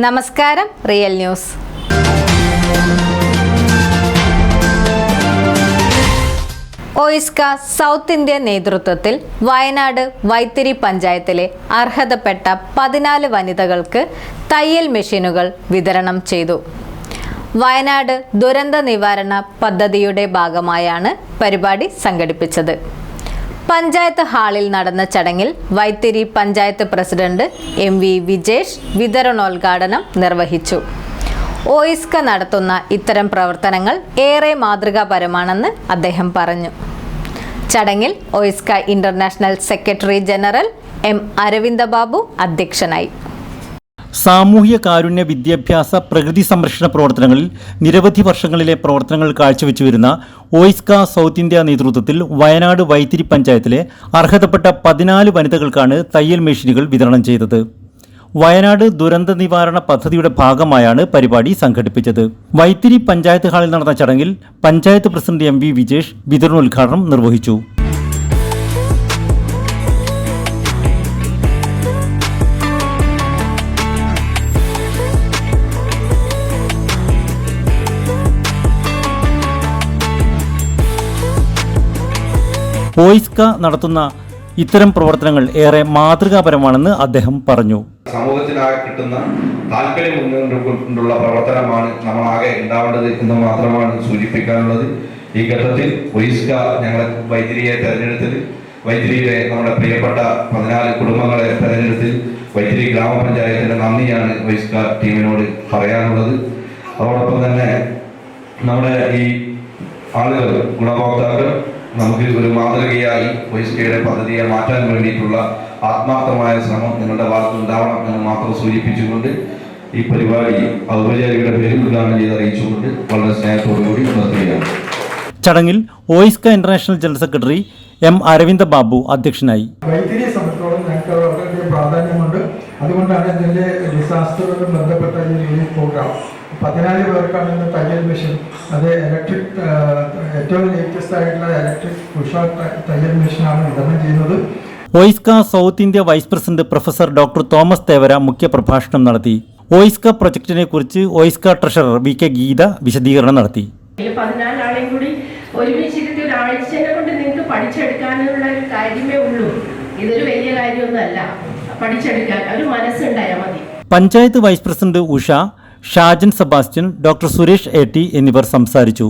നമസ്കാരം real news. OISCA South India നേതൃത്വത്തിൽ വയനാട് വൈത്തിരി പഞ്ചായത്തിലെ അർഹതപ്പെട്ട പതിനാല് വനിതകൾക്ക് തയ്യൽ മെഷീനുകൾ വിതരണം ചെയ്തു. വയനാട് ദുരന്ത നിവാരണ പദ്ധതിയുടെ ഭാഗമായാണ് പരിപാടി സംഘടിപ്പിച്ചത്. പഞ്ചായത്ത് ഹാളിൽ നടന്ന ചടങ്ങിൽ Vythiri panchayat president M V Vijesh വിതരണോദ്ഘാടനം നിർവഹിച്ചു. ഓയിസ്ക നടത്തുന്ന ഇത്തരം പ്രവർത്തനങ്ങൾ ഏറെ മാതൃകാപരമാണെന്ന് അദ്ദേഹം പറഞ്ഞു. ചടങ്ങിൽ OISCA international secretary general M Aravindababu അധ്യക്ഷനായി. സാമൂഹ്യ കാരുണ്യ വിദ്യാഭ്യാസ പ്രകൃതി സംരക്ഷണ പ്രവർത്തനങ്ങളിൽ നിരവധി വർഷങ്ങളിലെ പ്രവർത്തനങ്ങൾ കാഴ്ചവെച്ചു വരുന്ന ഓയിസ്ക സൗത്ത് ഇന്ത്യ നേതൃത്വത്തിൽ വയനാട് വൈത്തിരി പഞ്ചായത്തിലെ അർഹതപ്പെട്ട പതിനാല് വനിതകൾക്കാണ് തയ്യൽ മെഷീനുകൾ വിതരണം ചെയ്തത്. വയനാട് ദുരന്ത നിവാരണ പദ്ധതിയുടെ ഭാഗമായാണ് പരിപാടി സംഘടിപ്പിച്ചത്. വൈത്തിരി പഞ്ചായത്ത് ഹാളിൽ നടന്ന ചടങ്ങിൽ panchayat president M V Vijesh വിതരണോദ്ഘാടനം നിർവഹിച്ചു. ഓയിസ്ക നടത്തുന്ന ഇത്തരം പ്രവർത്തനങ്ങൾ ഏറെ മാതൃകാപരമാണെന്ന് അദ്ദേഹം പറഞ്ഞു. സമൂഹത്തിനാകെ കിട്ടുന്ന താല്പര്യം പ്രവർത്തനമാണ് ആകെ ഉണ്ടാവേണ്ടത് എന്ന് മാത്രമാണ് സൂചിപ്പിക്കാനുള്ളത്. ഈ ഘട്ടത്തിൽ ഒയിസ്ക ഞങ്ങളെ വൈദ്യുതിയെ തെരഞ്ഞെടുത്തിൽ വൈദ്യുതിയിലെ നമ്മുടെ പ്രിയപ്പെട്ട പതിനാല് കുടുംബങ്ങളെ തെരഞ്ഞെടുത്തിൽ വൈദ്യുതി ഗ്രാമപഞ്ചായത്തിന്റെ നന്ദിയാണ് ഒയിസ്ക ടീമിനോട് പറയാനുള്ളത്. അതോടൊപ്പം തന്നെ നമ്മുടെ ഈ ആളുകൾ ഗുണഭോക്താക്കൾ നമുക്ക് ഒരു മാതൃകയായി ഒയിസ്കയുടെ പദ്ധതിയെ മാറ്റാൻ വേണ്ടിയിട്ടുള്ള ആത്മാർത്ഥമായ ശ്രമം നിങ്ങളുടെ ഭാഗത്ത് ഉണ്ടാവണം എന്ന് മാത്രം സൂചിപ്പിച്ചുകൊണ്ട് ഈ പരിപാടി ഔപചാരികയുടെ പേരിൽ ഉദ്ഘാടനം ചെയ്ത് അറിയിച്ചുകൊണ്ട് വളരെ സ്നേഹത്തോടുകൂടി നിർത്തുകയാണ്. ചടങ്ങിൽ OISCA international general secretary M Aravinda Babu അധ്യക്ഷനായി. വൈദ്യുതിയെ സംബന്ധിച്ചോളം ഞങ്ങൾക്ക് പ്രാധാന്യം അതുകൊണ്ടാണ് ഇതിന്റെ ഡിസാസ്റ്ററുമായി ബന്ധപ്പെട്ട ഈ റിലീഫ് പ്രോഗ്രാം പതിനാല് പേർക്കാണ് ഇന്ന് തയ്യൽ മെഷീൻ അത് ഇലക്ട്രിക് ഏറ്റവും ലേറ്റസ്റ്റ് ആയിട്ടുള്ള ഇലക്ട്രിക് ഉഷ തയ്യൽ മെഷീനാണ് വിതരണം ചെയ്യുന്നത്. OISCA South India vice president professor doctor Thomas Thevara മുഖ്യപ്രഭാഷണം നടത്തി. ഓയിസ്ക പ്രൊജക്ടിനെ കുറിച്ച് OISCA treasurer V K Geetha വിശദീകരണം നടത്തി. പതിനാലാളെയും കൂടി ഒരുമിച്ചിരുത്തി ഒരാഴ്ചയെ കൊണ്ട് നിങ്ങൾക്ക് പഠിച്ചെടുക്കാനുള്ള ഒരു കാര്യമേ ഉള്ളൂ. ഇതൊരു വലിയ കാര്യമൊന്നുമല്ല. ഒരു panchayat vice president Usha Shajan Sebastian doctor Suresh A T എന്നിവർ സംസാരിച്ചു.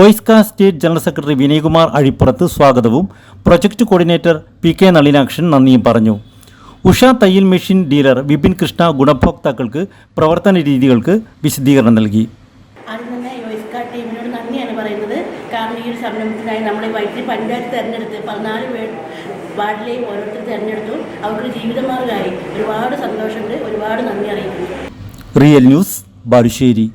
OISCA state general secretary Vinaykumar Azhippurath സ്വാഗതവും project coordinator P K Nalinakshan നന്ദിയും പറഞ്ഞു. ഉഷ തയ്യൽ മെഷീൻ ഡീലർ വിപിൻ കൃഷ്ണ ഗുണഭോക്താക്കൾക്ക് പ്രവർത്തന രീതികൾക്ക് വിശദീകരണം നൽകി. ടീമിനോട് നന്ദിയാണ് പറയുന്നത്. കാരണം ഈ ഒരു സംരംഭത്തിനായി നമ്മളെ വൈദ്യുതി പഞ്ചായത്ത് തിരഞ്ഞെടുത്ത് പതിനാല് വാർഡിലെയും ഓരോരുത്തർ തിരഞ്ഞെടുത്തു. അവർക്ക് ജീവിതമാർഗമായി ഒരുപാട് സന്തോഷമുണ്ട്. ഒരുപാട് നന്ദി അറിയിക്കുന്നു. Real news Balussery.